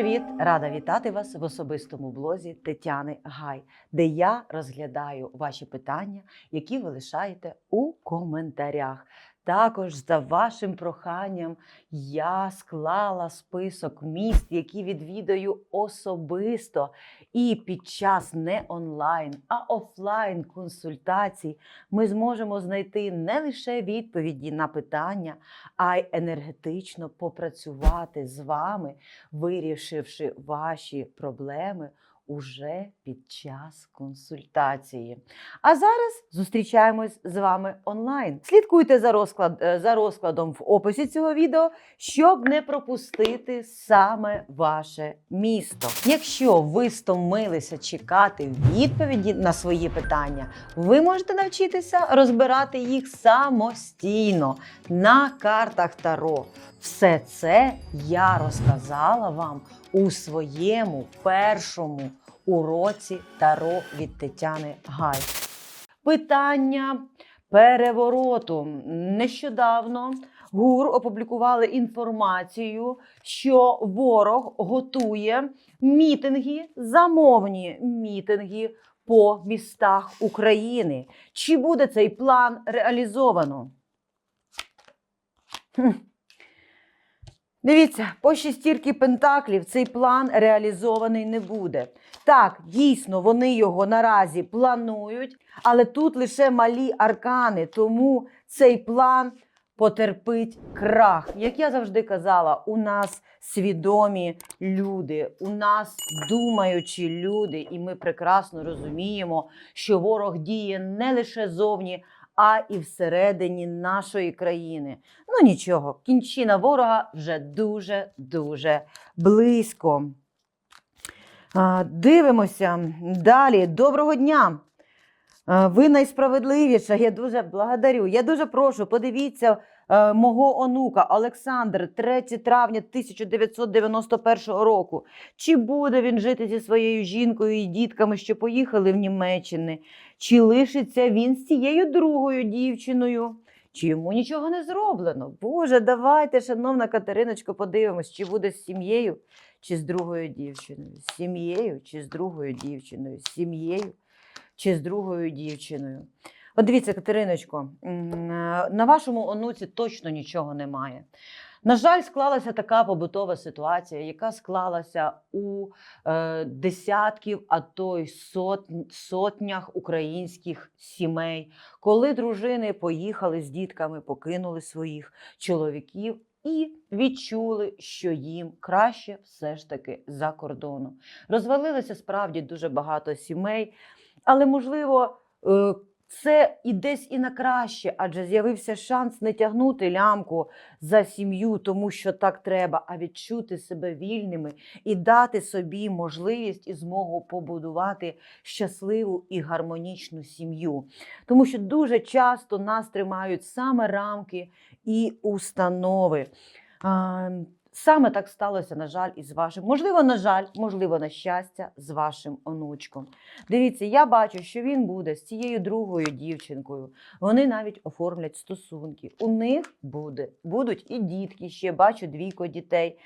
привіт! Рада вітати вас в особистому блозі Тетяни Гай, де я розглядаю ваші питання, які ви лишаєте у коментарях. Також за вашим проханням я склала список міст, які відвідаю особисто. І під час не онлайн, а офлайн консультацій ми зможемо знайти не лише відповіді на питання, а й енергетично попрацювати з вами, вирішивши ваші проблеми уже під час консультації. А зараз зустрічаємось з вами онлайн. Слідкуйте за, розклад, е, за розкладом в описі цього відео, щоб не пропустити саме ваше місто. Якщо ви стомилися чекати відповіді на свої питання, ви можете навчитися розбирати їх самостійно на картах Таро. Все це я розказала вам у своєму першому уроці Таро від Тетяни Гай. Питання перевороту. Нещодавно ГУР опублікували інформацію, що ворог готує мітинги, замовні мітинги по містах України. Чи буде цей план реалізовано? Дивіться, по шестірки пентаклів цей план реалізований не буде. Так, дійсно, вони його наразі планують, але тут лише малі аркани, тому цей план потерпить крах. Як я завжди казала, у нас свідомі люди, у нас думаючі люди, і ми прекрасно розуміємо, що ворог діє не лише зовні, а і всередині нашої країни. Ну нічого, кінчина ворога вже дуже-дуже близько. Дивимося далі. Доброго дня! Ви найсправедливіша. Я дуже благодарю. Я дуже прошу, подивіться мого онука Олександр, 3 травня 1991 року. Чи буде він жити зі своєю жінкою і дітками, що поїхали в Німеччини? Чи лишиться він з цією другою дівчиною? Чи йому нічого не зроблено? Боже, давайте, шановна Катериночко, подивимось, чи буде з сім'єю, чи з другою дівчиною, з сім'єю, чи з другою дівчиною, з сім'єю, чи з другою дівчиною. От дивіться, Катериночко, е, на вашому онуці точно нічого немає. На жаль, склалася така побутова ситуація, яка склалася у е, десятків, а то й сот, сотнях українських сімей, коли дружини поїхали з дітками, покинули своїх чоловіків і відчули, що їм краще все ж таки за кордоном. Розвалилося справді дуже багато сімей, але можливо. Це і десь і на краще, адже з'явився шанс не тягнути лямку за сім'ю, тому що так треба, а відчути себе вільними і дати собі можливість і змогу побудувати щасливу і гармонічну сім'ю. Тому що дуже часто нас тримають саме рамки і установи. Саме так сталося, на жаль, і з вашим. Можливо, на жаль, можливо, на щастя, з вашим онучком. Дивіться, я бачу, що він буде з цією другою дівчинкою. Вони навіть оформлять стосунки. У них буде, будуть і дітки, ще бачу двійко дітей.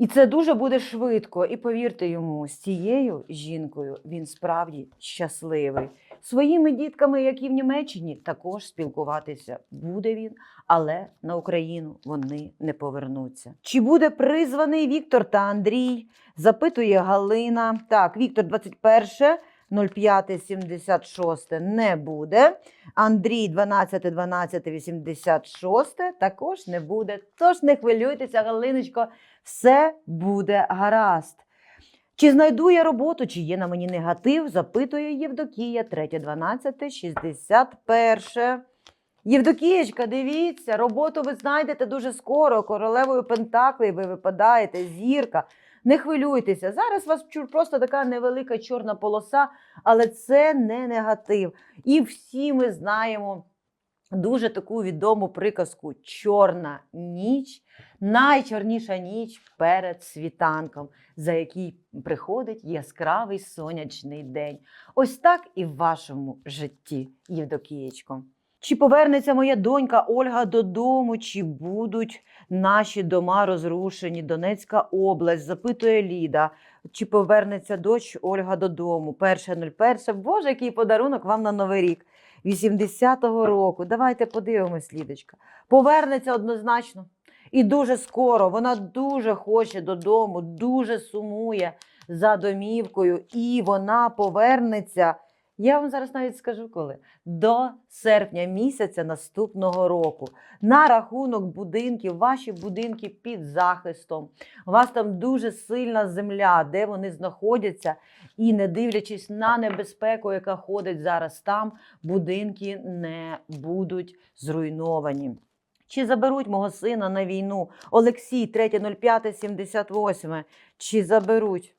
І це дуже буде швидко. І повірте йому, з цією жінкою він справді щасливий. Своїми дітками, як і в Німеччині, також спілкуватися буде він, але на Україну вони не повернуться. Чи буде призваний Віктор та Андрій? Запитує Галина. Так, Віктор 21. 0576 не буде. Андрій 12 12 86 також не буде. Тож не хвилюйтеся, Галиночко, все буде гаразд. Чи знайду я роботу, чи є на мені негатив? Запитує Євдокія 3 12 61. Євдокієчка, дивіться, роботу ви знайдете дуже скоро. Королевою Пентаклей ви випадаєте, зірка. Не хвилюйтеся. Зараз у вас просто така невелика чорна полоса, але це не негатив. І всі ми знаємо дуже таку відому приказку Чорна ніч, найчорніша ніч перед світанком, за який приходить яскравий сонячний день. Ось так і в вашому житті, Євдокієчко. Чи повернеться моя донька Ольга додому, чи будуть наші дома розрушені? Донецька область, запитує Ліда. Чи повернеться дочь Ольга додому? Перше 01. Боже, який подарунок вам на Новий рік. 80-го року. Давайте подивимось, Лідочка. Повернеться однозначно. І дуже скоро. Вона дуже хоче додому, дуже сумує за домівкою, і вона повернеться. Я вам зараз навіть скажу коли до серпня місяця наступного року. На рахунок будинків, ваші будинки під захистом. У вас там дуже сильна земля, де вони знаходяться, і не дивлячись на небезпеку, яка ходить зараз там, будинки не будуть зруйновані. Чи заберуть мого сина на війну? Олексій, 3.05.78. Чи заберуть?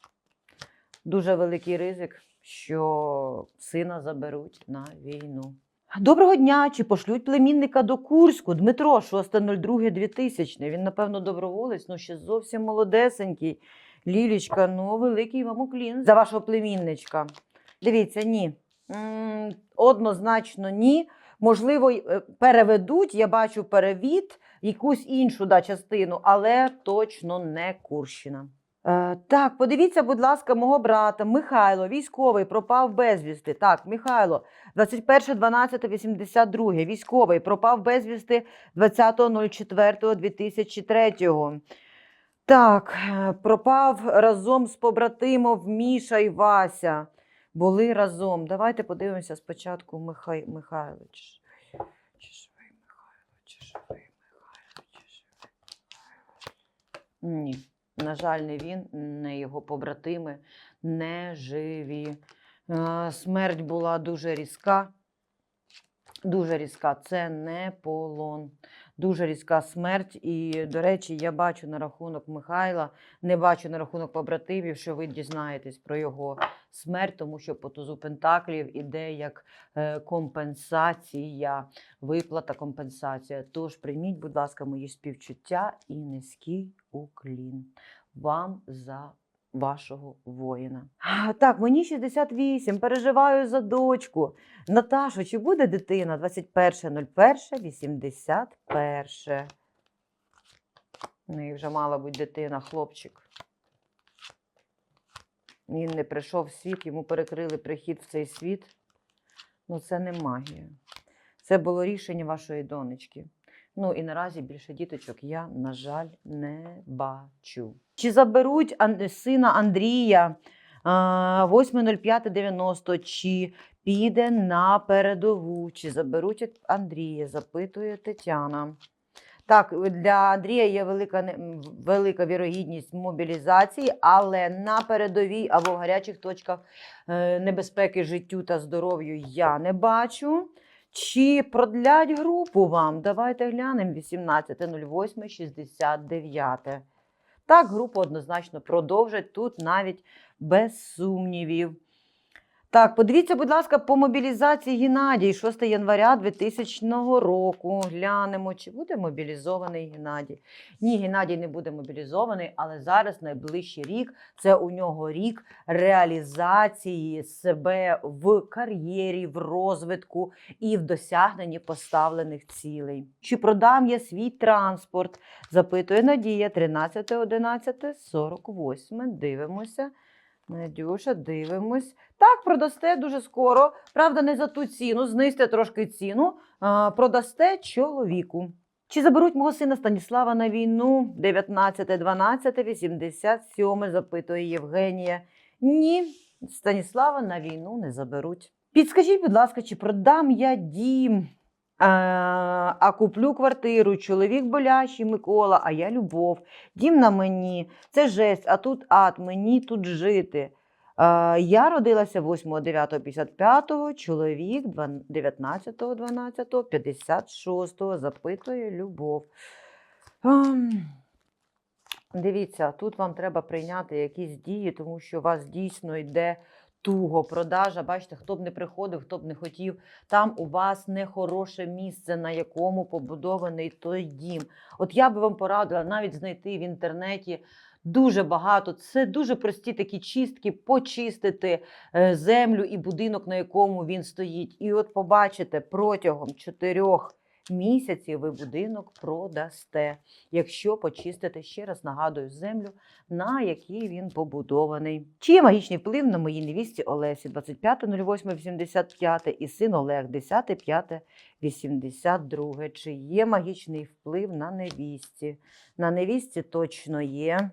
Дуже великий ризик, що сина заберуть на війну. Доброго дня! Чи пошлють племінника до Курську? Дмитро, 6.02.2000. Він, напевно, доброволець, ну ще зовсім молодесенький. Лілічка, ну великий вам уклін за вашого племінничка. Дивіться, ні. Однозначно ні. Можливо, е, переведуть, я бачу перевід, якусь іншу да, частину, але точно не Курщина. Е, так, подивіться, будь ласка, мого брата Михайло, військовий, пропав безвісти. Так, Михайло, 21.12.82, військовий, пропав безвісти 20.04.2003. Так, е, пропав разом з побратимом Міша і Вася. Були разом. Давайте подивимося спочатку Михай... Михайло. Чи живий Михайло, Михайло? Ні. На жаль, не він, не його побратими, не живі. Е, Смерть була дуже різка. Дуже різка. Це не полон. Дуже різка смерть. І, до речі, я бачу на рахунок Михайла, не бачу на рахунок побратимів, що ви дізнаєтесь про його смерть, тому що по тузу Пентаклів іде як е, компенсація, виплата, компенсація. Тож прийміть, будь ласка, мої співчуття і низький уклін вам за вашого воїна. Так, мені 68, переживаю за дочку. Наташо, чи буде дитина 21.01.81? У неї вже мала бути дитина, хлопчик. Він не прийшов в світ, йому перекрили прихід в цей світ. Ну, це не магія. Це було рішення вашої донечки. Ну і наразі більше діточок я, на жаль, не бачу. Чи заберуть сина Андрія а, 8.05.90, чи піде на передову, чи заберуть Андрія, запитує Тетяна. Так, для Андрія є велика, велика вірогідність мобілізації, але на передовій або в гарячих точках е, небезпеки життю та здоров'ю я не бачу. Чи продлять групу вам? Давайте глянемо 18.08.69. Так, групу однозначно продовжать тут навіть без сумнівів. Так, подивіться, будь ласка, по мобілізації Геннадій 6 января 2000 року. Глянемо, чи буде мобілізований Геннадій. Ні, Геннадій не буде мобілізований, але зараз найближчий рік це у нього рік реалізації себе в кар'єрі, в розвитку і в досягненні поставлених цілей. Чи продам я свій транспорт? Запитує Надія 13.11.48. Дивимося. Надюша, дивимось. Так, продасте дуже скоро. Правда, не за ту ціну, знизьте трошки ціну. А, продасте чоловіку. Чи заберуть мого сина Станіслава на війну? 19.12.87, запитує Євгенія. Ні, Станіслава на війну не заберуть. Підскажіть, будь ласка, чи продам я дім? А, а куплю квартиру, чоловік болящий Микола, а я любов. Дім на мені, це жесть, а тут ад, мені тут жити. Е, Я родилася 8.9.55, чоловік 19.12.56, запитує любов. Ем, Дивіться, тут вам треба прийняти якісь дії, тому що у вас дійсно йде туго продажа. Бачите, хто б не приходив, хто б не хотів, там у вас нехороше місце, на якому побудований той дім. От я би вам порадила навіть знайти в інтернеті Дуже багато. Це дуже прості такі чистки, почистити е, землю і будинок, на якому він стоїть. І от побачите, протягом чотирьох місяців ви будинок продасте, якщо почистите, ще раз нагадую, землю, на якій він побудований. Чи є магічний вплив на моїй невісті Олесі 25.08.85 і син Олег 10.5.82. Чи є магічний вплив на невісті? На невісті точно є.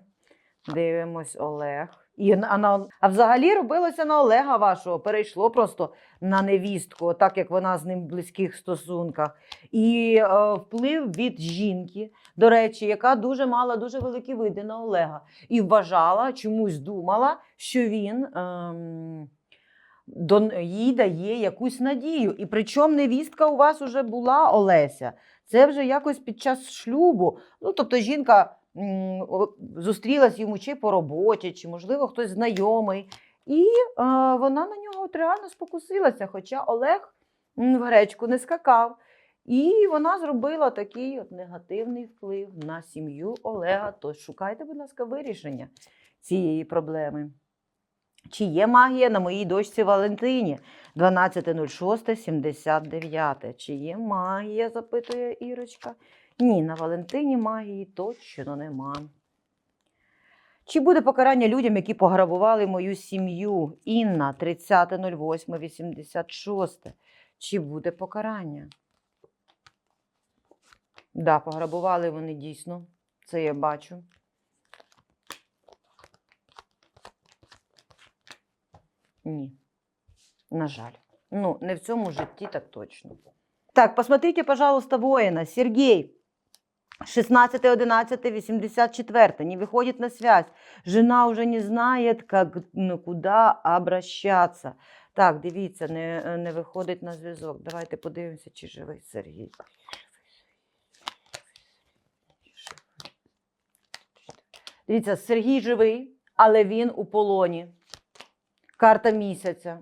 Дивимось Олег. І, на- а, взагалі робилося на Олега вашого, перейшло просто на невістку, так як вона з ним в близьких стосунках. І е, вплив від жінки, до речі, яка дуже мала дуже великі види на Олега. І вважала, чомусь думала, що він ем, до, їй дає якусь надію. І причому невістка у вас вже була Олеся. Це вже якось під час шлюбу. Ну, тобто жінка зустрілась йому чи по роботі, чи, можливо, хтось знайомий. І е, вона на нього от реально спокусилася, хоча Олег в гречку не скакав. І вона зробила такий от негативний вплив на сім'ю Олега. Тож шукайте, будь ласка, вирішення цієї проблеми. Чи є магія на моїй дочці Валентині? 12.06.79. Чи є магія? запитує Ірочка. Ні, на Валентині магії точно нема. Чи буде покарання людям, які пограбували мою сім'ю? Інна 30.08.86. Чи буде покарання? Да, пограбували вони дійсно. Це я бачу. Ні. На жаль. Ну, не в цьому житті так точно. Так, посмотрите, пожалуйста, воина. Сергей. 16.11.84. Не выходит на связь. Жена уже не знает, как, ну, куда обращаться. Так, дивіться, не, не виходить на зв'язок. Давайте подивимося, чи живий Сергій. Дивіться, Сергій живий, але він у полоні. Карта місяця.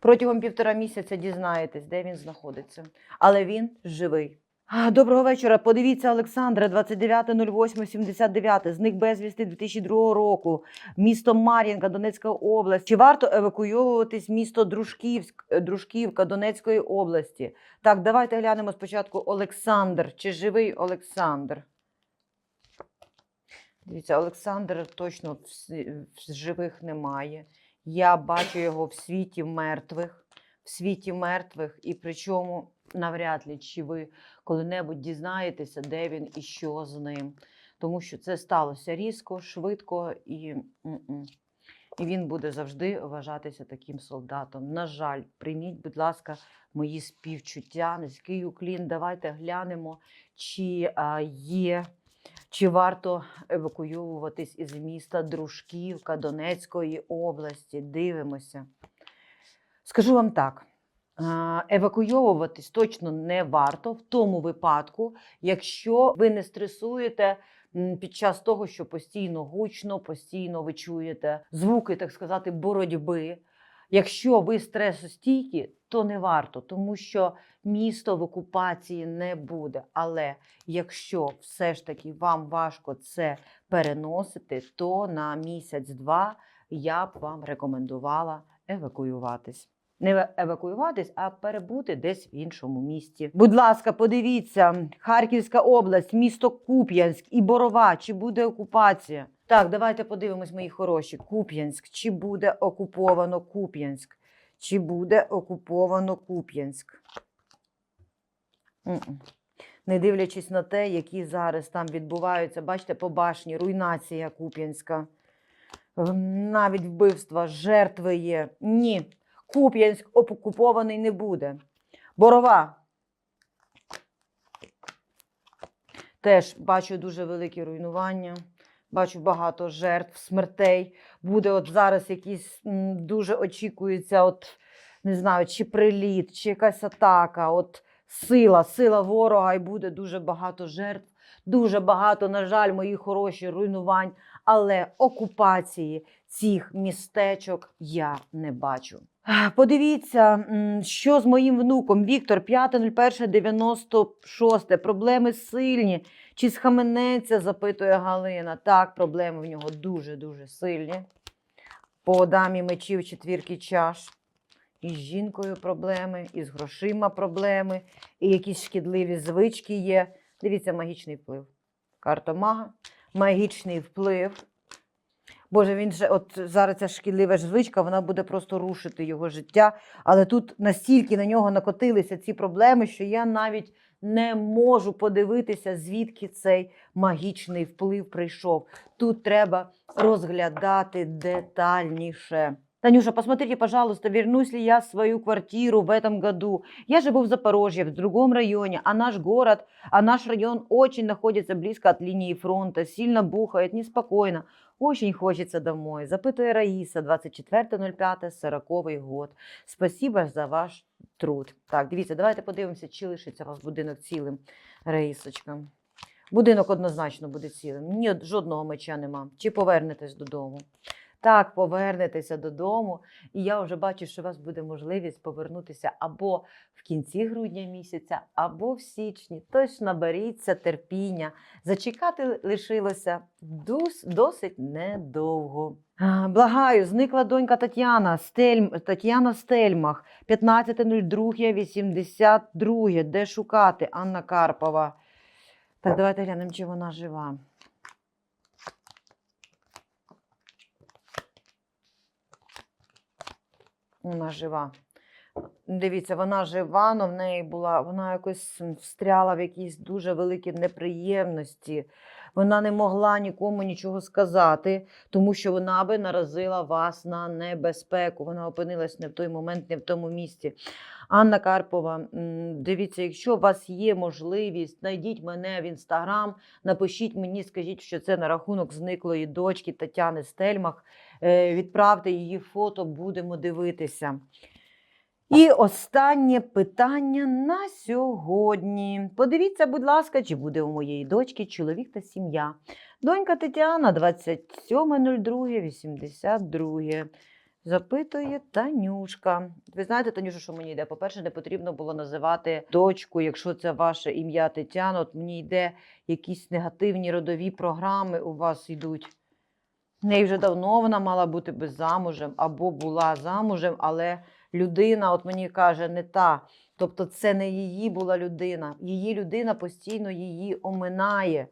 Протягом півтора місяця дізнаєтесь, де він знаходиться. Але він живий. Доброго вечора. Подивіться Олександра, 29.08.79. Зник безвісти 2002 року. Місто Мар'їнка, Донецька область. Чи варто евакуйовуватись місто Дружківськ, е, Дружківка Донецької області? Так, давайте глянемо спочатку Олександр. Чи живий Олександр? Дивіться, Олександр точно в живих немає. Я бачу його в світі мертвих, в світі мертвих, і причому навряд ли чи ви коли-небудь дізнаєтеся, де він і що з ним. Тому що це сталося різко, швидко і, і він буде завжди вважатися таким солдатом. На жаль, прийміть, будь ласка, мої співчуття, низький уклін. Давайте глянемо, чи а, є. Чи варто евакуюватись із міста Дружківка Донецької області? Дивимося. Скажу вам так: евакуйовуватись точно не варто в тому випадку, якщо ви не стресуєте під час того, що постійно гучно, постійно ви чуєте звуки, так сказати, боротьби. Якщо ви стресостійкі, то не варто, тому що місто в окупації не буде. Але якщо все ж таки вам важко це переносити, то на місяць-два я б вам рекомендувала евакуюватись. Не евакуюватись, а перебути десь в іншому місті. Будь ласка, подивіться, Харківська область, місто Куп'янськ і Борова. Чи буде окупація? Так, давайте подивимось, мої хороші. Куп'янськ. Чи буде окуповано Куп'янськ? Чи буде окуповано Куп'янськ? Не дивлячись на те, які зараз там відбуваються, бачите, по башні, руйнація Куп'янська, навіть вбивства, жертви є. Ні, Куп'янськ окупований не буде. Борова. Теж бачу дуже великі руйнування, бачу багато жертв, смертей. Буде от зараз якісь м, дуже очікується, от не знаю, чи приліт, чи якась атака. От сила, сила ворога, і буде дуже багато жертв, дуже багато, на жаль, мої хороші руйнувань. Але окупації цих містечок я не бачу. Подивіться, що з моїм внуком. Віктор, 5.01.96. Проблеми сильні. Чи схаменеться, запитує Галина. Так, проблеми в нього дуже-дуже сильні. По дамі мечів четвірки чаш. І з жінкою проблеми, і з грошима проблеми, і якісь шкідливі звички є. Дивіться, магічний вплив. Карта мага, магічний вплив. Боже, він же, от зараз ця шкідлива ж звичка, вона буде просто рушити його життя. Але тут настільки на нього накотилися ці проблеми, що я навіть не можу подивитися, звідки цей магічний вплив прийшов. Тут треба розглядати детальніше. Танюша, посмотрите, пожалуйста, вернусь ли я в свою квартиру в этом году. Я живу в Запорожье, в другом районе, а наш город, а наш район очень находится близко от линии фронта, сильно бухает, неспокойно. Очень хочется домой. Запитує Раїса, 24.05.40 год. Спасибо за ваш труд. Так, дивіться, давайте подивимося, чи лишиться у вас будинок цілим, Раїсочка. Будинок однозначно буде цілим. Ні, жодного меча нема. Чи повернетесь додому? Так, повернетеся додому, і я вже бачу, що у вас буде можливість повернутися або в кінці грудня місяця, або в січні. Тож наберіться терпіння. Зачекати лишилося досить недовго. Благаю, зникла донька Тетяна, Стельм, Тетяна Стельмах, 15.02.82. Де шукати? Анна Карпова. Так, давайте глянемо, чи вона жива. Вона жива. Дивіться, вона жива, але в неї була, вона якось встряла в якісь дуже великі неприємності. Вона не могла нікому нічого сказати, тому що вона би наразила вас на небезпеку. Вона опинилась не в той момент, не в тому місці. Анна Карпова, дивіться, якщо у вас є можливість, знайдіть мене в інстаграм, напишіть мені, скажіть, що це на рахунок зниклої дочки Тетяни Стельмах. Е, Відправте її фото, будемо дивитися. І останнє питання на сьогодні. Подивіться, будь ласка, чи буде у моєї дочки чоловік та сім'я. Донька Тетяна, 27.02.82. Запитує Танюшка. Ви знаєте, Танюша, що мені йде? По-перше, не потрібно було називати дочку, якщо це ваше ім'я Тетяна. От мені йде якісь негативні родові програми у вас йдуть. Неї вже давно вона мала бути без замужем або була замужем, але людина, от мені каже, не та. Тобто це не її була людина. Її людина постійно її оминає.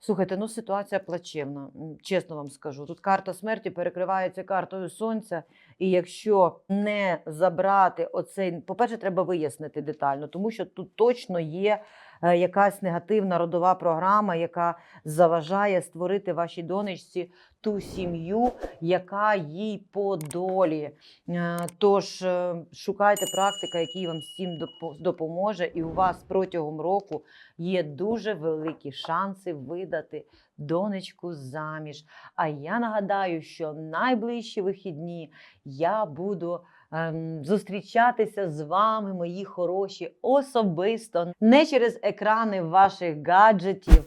Слухайте, ну ситуація плачевна, чесно вам скажу. Тут карта смерті перекривається картою сонця. І якщо не забрати оцей, по-перше, треба вияснити детально, тому що тут точно є якась негативна родова програма, яка заважає створити вашій донечці ту сім'ю, яка їй по долі. Е, Тож е, шукайте практика, який вам всім допоможе, і у вас протягом року є дуже великі шанси видати донечку заміж. А я нагадаю, що найближчі вихідні я буду зустрічатися з вами, мої хороші, особисто, не через екрани ваших гаджетів,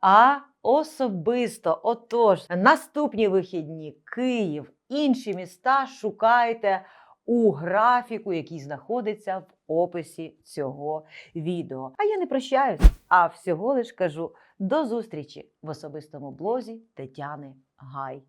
а особисто. Отож, наступні вихідні Київ, інші міста шукайте у графіку, який знаходиться в описі цього відео. А я не прощаюсь, а всього лиш кажу до зустрічі в особистому блозі Тетяни Гай.